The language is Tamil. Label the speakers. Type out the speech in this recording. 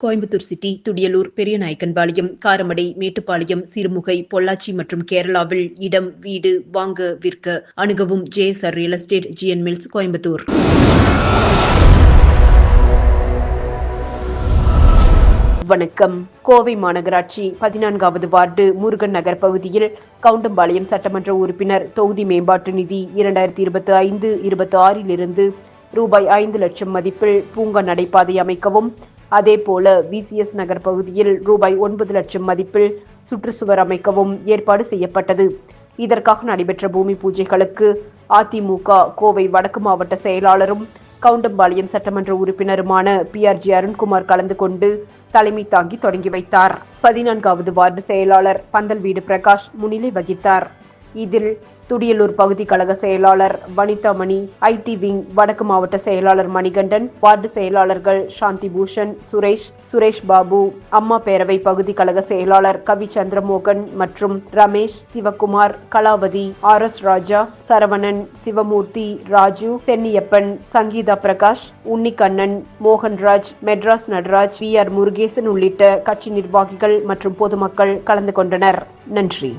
Speaker 1: கோயம்புத்தூர் சிட்டி துடியலூர் பெரியநாயக்கன்பாளையம் காரமடை மேட்டுப்பாளையம் சிறுமுகை பொள்ளாச்சி மற்றும் கேரளாவில் இடம் வீடு வாங்க விற்க அணுகவும் JSR real estate GN mills Coimbatore. வணக்கம். கோவை மாநகராட்சி பதினான்காவது வார்டு முருகன் நகர் பகுதியில் கவுண்டம்பாளையம் சட்டமன்ற உறுப்பினர் தொகுதி மேம்பாட்டு நிதி இரண்டாயிரத்தி இருபத்தி ஐந்து இருபத்தி ஆறிலிருந்து ரூபாய் ஐந்து லட்சம் மதிப்பில் பூங்கா நடைபாதை அமைக்கவும் அதேபோல விசிஎஸ் நகர் பகுதியில் ரூபாய் ஒன்பது லட்சம் மதிப்பில் சுற்றுச்சுவர் அமைக்கவும் ஏற்பாடு செய்யப்பட்டது. இதற்காக நடைபெற்ற பூமி பூஜைகளுக்கு அதிமுக கோவை வடக்கு மாவட்ட செயலாளரும் கவுண்டம்பாளையம் சட்டமன்ற உறுப்பினருமான பி ஆர் ஜி அருண்குமார் கலந்து கொண்டு தலைமை தாங்கி தொடங்கி வைத்தார். பதினான்காவது வார்டு செயலாளர் பந்தல் வீடு பிரகாஷ் முன்னிலை வகித்தார். இதில் துடியலூர் பகுதி கழக செயலாளர் வனிதா மணி ஐடி விங் வடக்கு மாவட்ட செயலாளர் மணிகண்டன் வார்டு செயலாளர்கள் சாந்தி பூஷன் சுரேஷ் சுரேஷ் பாபு அம்மா பேரவை பகுதி கழக செயலாளர் கவி சந்திரமோகன் மற்றும் Ramesh Sivakumar Kalavathi R S Raja Saravanan Sivamoorthy Raju Thenniappan Sangeetha Prakash Unnikannan Mohanraj Madras Natraj V R Murugesan உள்ளிட்ட கட்சி நிர்வாகிகள் மற்றும் பொதுமக்கள் கலந்து கொண்டனர். நன்றி.